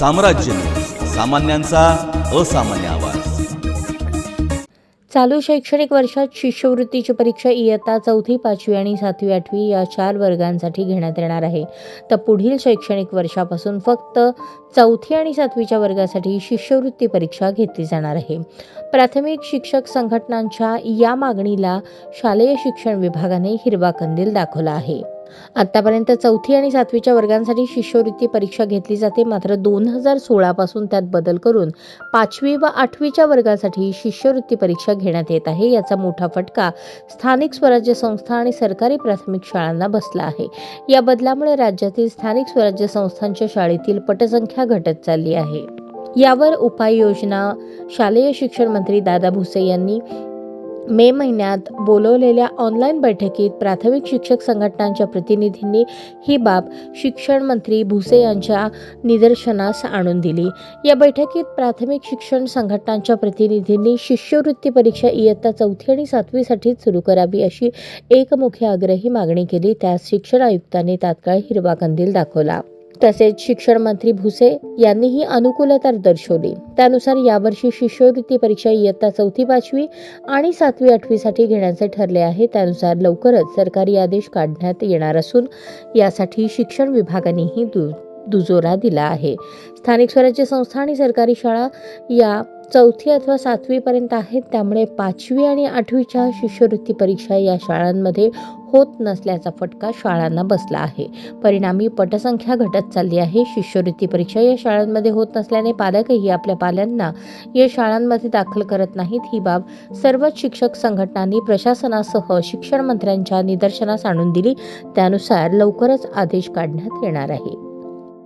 साम्राज्य. सामान्यांचा असामान्य आवाज. चालू शैक्षणिक वर्षात शिष्यवृत्तीची परीक्षा इयत्ता चौथी पाचवी आणि सातवी आठवी या चार वर्गांसाठी घेण्यात येणार आहे. तर पुढील शैक्षणिक वर्षापासून फक्त चौथी आणि सातवीच्या वर्गासाठी शिष्यवृत्ती परीक्षा घेतली जाणार आहे. प्राथमिक शिक्षक संघटनांच्या या मागणीला शालेय शिक्षण विभागाने हिरवा कंदील दाखवला आहे. आत्तापर्यंत चौथी आणि सातवीच्या वर्गांसाठी शिष्यवृत्ती परीक्षा घेतली जाते मात्र दोन हजार सोळापासून त्यात बदल करून पाचवी व आठवीच्या वर्गासाठी शिष्यवृत्ती परीक्षा घेण्यात येत आहे. याचा मोठा फटका स्थानिक स्वराज्य संस्था आणि सरकारी प्राथमिक शाळांना बसला आहे. या बदलामुळे राज्यातील स्थानिक स्वराज्य संस्थांच्या शाळेतील पटसंख्या घटत चालली आहे. यावर उपाययोजना शालेय शिक्षण मंत्री दादा भुसे यांनी मे महिन्यात बोलवलेल्या ऑनलाईन बैठकीत प्राथमिक शिक्षक संघटनांच्या प्रतिनिधींनी ही बाब शिक्षण मंत्री भुसे यांच्या निदर्शनास आणून दिली. या बैठकीत प्राथमिक शिक्षण संघटनांच्या प्रतिनिधींनी शिष्यवृत्ती परीक्षा इयत्ता चौथी आणि सातवीसाठीच सुरू करावी अशी एकमुखी आग्रही मागणी केली. त्यास शिक्षण आयुक्तांनी तात्काळ हिरवा कंदील दाखवला. तसेच शिक्षण मंत्री भुसे यांनीही अनुकूलता दर्शवली. त्यानुसार यावर्षी शिष्यवृत्ती परीक्षा इयत्ता चौथी पाचवी आणि सातवी आठवीसाठी घेण्याचे ठरले आहे. त्यानुसार लवकरच सरकारी आदेश काढण्यात येणार असून यासाठी शिक्षण विभागानेही दु दुजोरा दिला आहे. स्थानिक स्वराज्य संस्था आणि सरकारी शाळा या चौथी अथवा सातवीपर्यंत आहेत. त्यामुळे पाचवी आणि आठवीच्या शिष्यवृत्ती परीक्षा या शाळांमध्ये होत नसल्याचा फटका शाळांना बसला आहे. परिणामी पटसंख्या घटत चालली आहे. शिष्यवृत्ती परीक्षा या शाळांमध्ये होत नसल्याने पालकही आपल्या पाल्यांना या शाळांमध्ये दाखल करत नाहीत. ही बाब सर्वच शिक्षक संघटनांनी प्रशासनासह शिक्षण मंत्र्यांच्या निदर्शनास आणून दिली. त्यानुसार लवकरच आदेश काढण्यात येणार आहे.